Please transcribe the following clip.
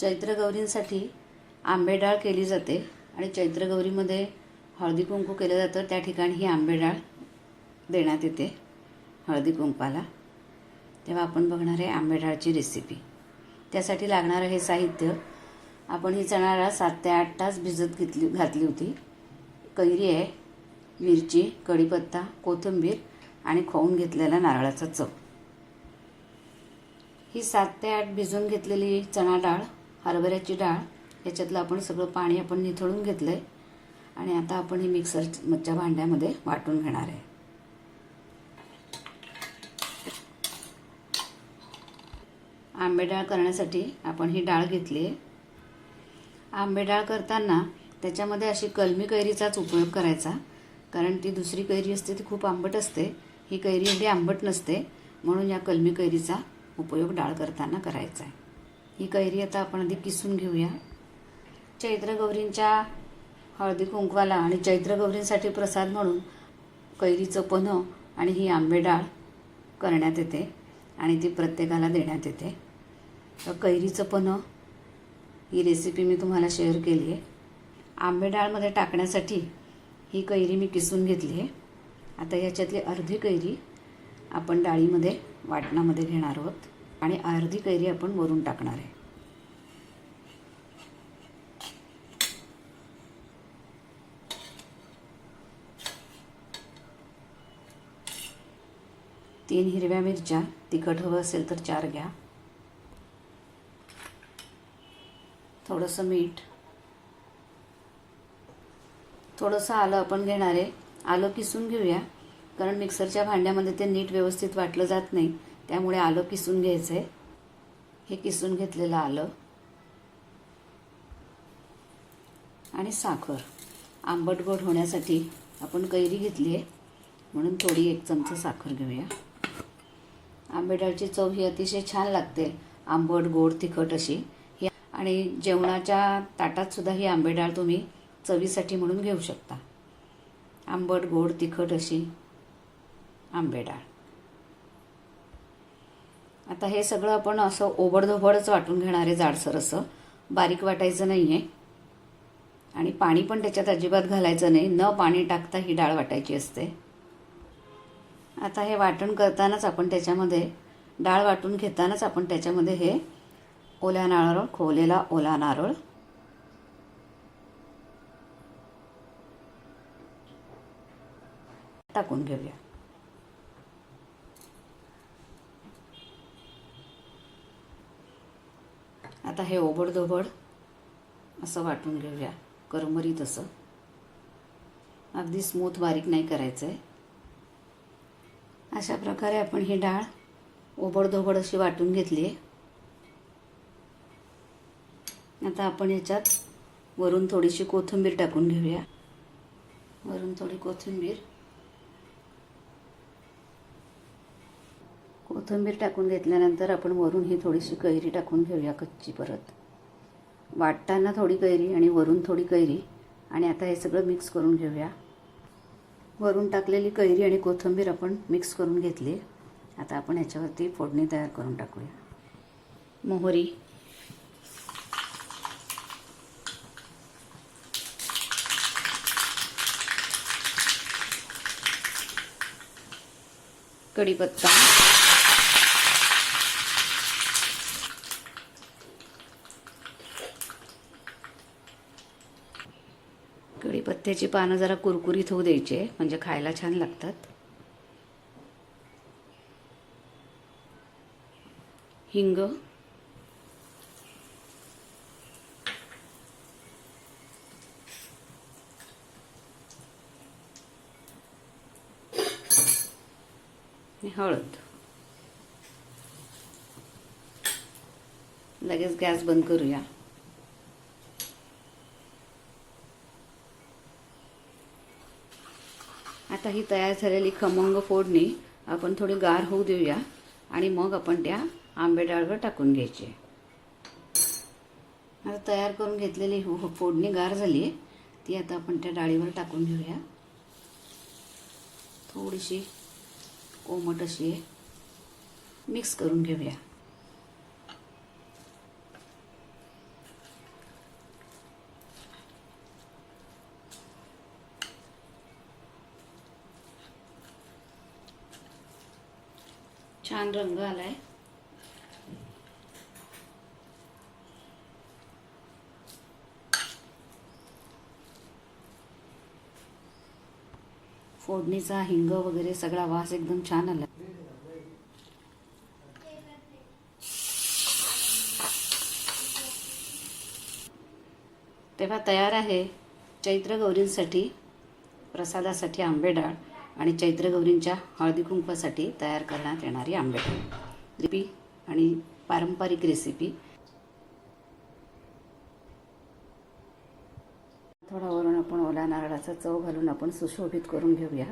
चैत्रगौरींसाठी आंबेडाळ केली जाते आणि चैत्रगौरीमध्ये हळदी कुंकू केलं जातं. त्या ठिकाणी ही आंबेडाळ देण्यात येते हळदी कुंकवाला. तेव्हा आपण बघणार आहे आंबेडाळची रेसिपी त्यासाठी लागणारं हे साहित्य. आपण ही चणाडाळ सात ते आठ तास भिजत घेतली घातली होती. कैरी आहे मिरची कढीपत्ता कोथिंबीर आणि खाऊन घेतलेला नारळाचा चव. ही सात ते आठ भिजवून घेतलेली चणा डाळ हरभऱ्याची डाळ याच्यातलं आपण सगळं पाणी आपण निथळून घेतलं आहे आणि आता आपण ही मिक्सरच्या भांड्यामध्ये वाटून घेणार आहे. आंबे डाळ करण्यासाठी आपण ही डाळ घेतली आहे. आंबे डाळ करताना त्याच्यामध्ये अशी कलमी कैरीचाच उपयोग करायचा. कारण ती दुसरी कैरी असते ती खूप आंबट असते. ही कैरी एवढी आंबट नसते म्हणून या कलमी कैरीचा उपयोग डाळ करताना करायचा आहे. ही कैरी आता आपण आधी किसून घेऊया. चैत्रगौरींच्या हळदी कुंकवाला आणि चैत्रगौरींसाठी प्रसाद म्हणून कैरीचं पन्हं आणि ही आंबे डाळ करण्यात येते आणि ती प्रत्येकाला देण्यात येते. तर कैरीचं पन्हं ही रेसिपी मी तुम्हाला शेअर केली आहे. आंबे डाळमध्ये टाकण्यासाठी ही कैरी मी किसून घेतली आहे. आता याच्यातली अर्धी कैरी आपण डाळीमध्ये वाटणामध्ये घेणार आहोत. आणि अर्धी कैरी आपण वरून टाकणार आहे. तीन हिरव्या मिरच्या तिखट हवं असेल तर चार घ्या. थोडंसं मीठ. थोडंसं आलं आपण घेणार आहे. आलं किसून घेऊया कारण मिक्सरच्या भांड्यामध्ये ते नीट व्यवस्थित वाटलं जात नाही. त्यामुळे आलं किसून घ्यायचं आहे हे किसून घेतलेलं आलं. आणि साखर. आंबट गोड होण्यासाठी आपण कैरी घेतली आहे म्हणून थोडी एक चमचा साखर घेऊया. आंबेडाळची चव ही अतिशय छान लागते. आंबट गोड तिखट अशी. ही आणि जेवणाच्या ताटात सुद्धा ही आंबेडाळ तुम्ही चवीसाठी म्हणून घेऊ शकता. आंबट गोड तिखट अशी आंबेडाळ आता हे सगळं आपण असं ओबडधोबडच वाटून घेणार आहे जाडसर असं. बारीक वाटायचं नाही आहे आणि पाणी पण त्याच्यात अजिबात घालायचं नाही. न पाणी टाकता ही डाळ वाटायची असते. आता हे वाटण करतानाच आपण त्याच्यामध्ये डाळ वाटून घेतानाच आपण त्याच्यामध्ये हे ओल्या नारळ खोवलेला ओला नारळ टाकून घेऊया. आता हे ओबडधोबड असं वाटून घेऊया. करमरीत असं. अगदी स्मूथ बारीक नाही करायचं आहे अशा प्रकारे आपण ही डाळ ओबडधोबड अशी वाटून घेतली आहे आता आपण याच्यात वरून थोडीशी कोथिंबीर टाकून घेऊया. वरून थोडी कोथिंबीर. कोथिंबीर टाकून घेतल्यानंतर आपण वरून ही थोडीशी कैरी टाकून घेऊया कच्ची परत. वाटताना थोडी कैरी आणि वरून थोडी कैरी. आणि आता हे सगळं मिक्स करून घेऊया. वरून टाकलेली कैरी आणि कोथिंबीर आपण मिक्स करून घेतली. आता आपण याच्यावरती फोडणी तयार करून टाकूया. मोहरी. कढीपत्ता. कढीपत्त्याची पानं जरा कुरकुरीत होऊ द्यायचे म्हणजे खायला छान लागतात. हिंग. हळद. लगेच गॅस बंद करूया. आता ही तयार झालेली खमंग फोडणी आपण थोडी गार होऊ देऊया आणि मग आपण त्या आंबे डाळवर टाकून घ्यायची. आता तयार करून घेतलेली हो, हो फोडणी गार झाली आहे ती आता आपण त्या डाळीवर टाकून घेऊया. थोडीशी कोमट अशी आहे मिक्स करून घेऊया. छान रंग आलाय. फोडणीचा हिंग वगैरे सगळा वास एकदम छान आला तेव्हा तयार आहे चैत्र गौरींसाठी प्रसादासाठी आंबे डाळ. आणि चैत्र गौरींच्या हळदी कुंकवासाठी तयार करण्यात येणारी आंबे. रेसिपी आणि पारंपरिक रेसिपी थोडा वरून आपण ओला नारळाचा चव घालून आपण सुशोभित करून घेऊया.